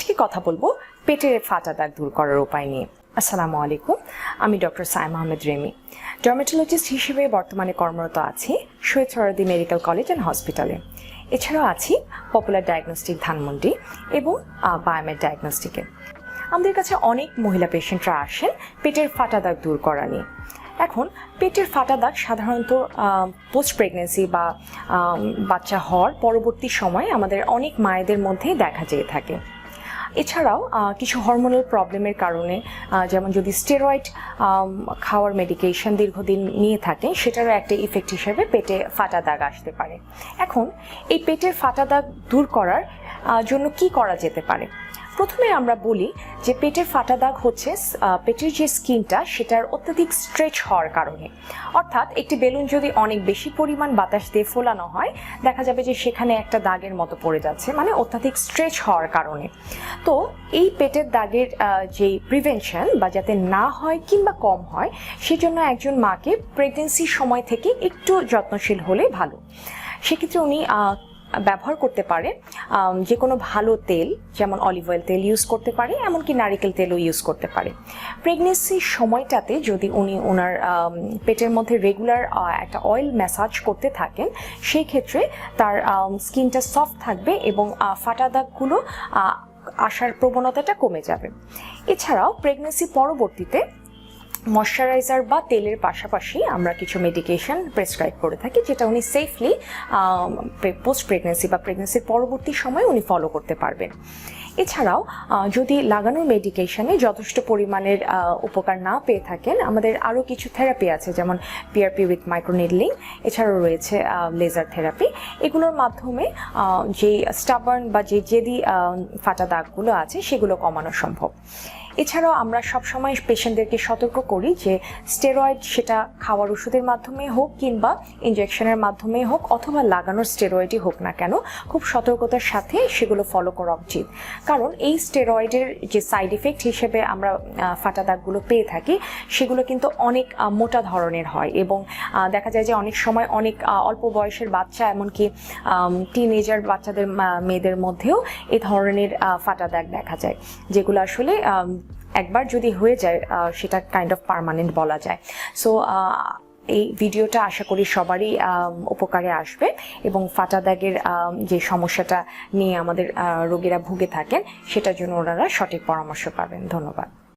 আজকে কথা বলব পেটের ফাটা দাগ দূর করার উপায় নিয়ে। আসসালামু আলাইকুম, আমি ডক্টর সাইম আহমেদ রেমি। ডার্মাটোলজিস্ট হিসেবে বর্তমানে কর্মরত আছি Shaheed Suhrawardy medical college and হসপিটালে। এছাড়াও আছি পপুলার ডায়াগনস্টিক ধানমন্ডি এবং বায়োমেড ডায়াগনস্টিকে। আমাদের কাছে অনেক মহিলা পেশেন্টরা আসেন পেটের ফাটা দাগ দূর করা নিয়ে। এখন পেটের ফাটা দাগ সাধারণত পোস্ট প্রেগনেন্সি বা বাচ্চা হওয়ার পরবর্তী সময়ে আমাদের অনেক মায়েদের মধ্যেই দেখা যেয়ে থাকে। এছাড়াও কিছু হরমোনাল প্রবলেমের কারণে যেমন যদি স্টেরয়েড খাওয়ার মেডিকেশন দীর্ঘদিন নিয়ে থাকে, সেটারও একটা ইফেক্ট হিসেবে পেটে ফাটা দাগ আসতে পারে। এখন, এই পেটের ফাটা দাগ দূর করার জন্য কি করা যেতে পারে? প্রথমে আমরা বলি যে পেটের ফাটা দাগ হচ্ছে পেটের যে স্কিনটা, সেটার অত্যাধিক স্ট্রেচ হওয়ার কারণে। অর্থাৎ একটি বেলুন যদি অনেক বেশি পরিমাণ বাতাস দিয়ে ফোলানো হয়, দেখা যাবে যে সেখানে একটা দাগের মতো পড়ে যাচ্ছে মানে অত্যাধিক স্ট্রেচ হওয়ার কারণে। তো এই পেটের দাগের যে প্রিভেনশন বা যাতে না হয় কিংবা কম হয়, সেজন্য একজন মাকে প্রেগনেন্সির সময় থেকে একটু যত্নশীল হলে ভালো। সেক্ষেত্রে উনি ব্যবহার করতে পারে যে কোনো ভালো তেল, যেমন অলিভ অয়েল তেল ইউজ করতে পারে, এমনকি নারিকেল তেলও ইউজ করতে পারে। প্রেগনেন্সির সময়টাতে যদি উনি ওনার পেটের মধ্যে রেগুলার একটা অয়েল ম্যাসাজ করতে থাকেন, সেই ক্ষেত্রে তার স্কিনটা সফট থাকবে এবং ফাটা দাগগুলো আসার প্রবণতাটা কমে যাবে। এছাড়াও প্রেগনেন্সি পরবর্তীতে ময়শ্চারাইজার বা তেলের পাশাপাশি আমরা কিছু মেডিকেশন প্রেসক্রাইব করে থাকি যেটা উনি সেফলি পোস্ট প্রেগনেন্সি বা প্রেগনেন্সির পরবর্তী সময় উনি ফলো করতে পারবেন। এছাড়াও যদি লাগানোর মেডিকেশনে যথেষ্ট পরিমাণের উপকার না পেয়ে থাকেন আমাদের আরও কিছু থেরাপি আছে যেমন পিআরপি উইথ মাইক্রোনিডলিং এছাড়াও রয়েছে লেজার থেরাপি এগুলোর মাধ্যমে যে স্টাবার্ন বা যে আহ, ফাটা দাগগুলো আছে সেগুলো কমানো সম্ভব। এছাড়াও আমরা সবসময় পেশেন্টদেরকে সতর্ক করি যে স্টেরয়েড সেটা খাওয়ার ওষুধের মাধ্যমে হোক কিংবা ইনজেকশনের মাধ্যমে হোক অথবা লাগানোর স্টেরয়েডই হোক না কেন, খুব সতর্কতার সাথে সেগুলো ফলো করা উচিত। কারণ এই স্টেরয়েডের যে সাইড ইফেক্ট হিসেবে আমরা ফাটা দাগগুলো পেয়ে থাকি, সেগুলো কিন্তু অনেক মোটা ধরনের হয় এবং দেখা যায় যে অনেক সময় অনেক অল্প বয়সের বাচ্চা এমনকি টিনেজার বাচ্চাদের মেয়েদের মধ্যেও এ ধরনের ফাটা দাগ দেখা যায়, যেগুলো আসলে একবার যদি হয়ে যায় সেটা কাইন্ড অফ পারমানেন্ট বলা যায়। সো এই ভিডিওটা আশা করি সবারই উপকারে আসবে এবং ফাটা দাগের যে সমস্যাটা নিয়ে আমাদের রোগীরা ভুগে থাকেন, সেটার জন্য ওনারা সঠিক পরামর্শ পাবেন। ধন্যবাদ।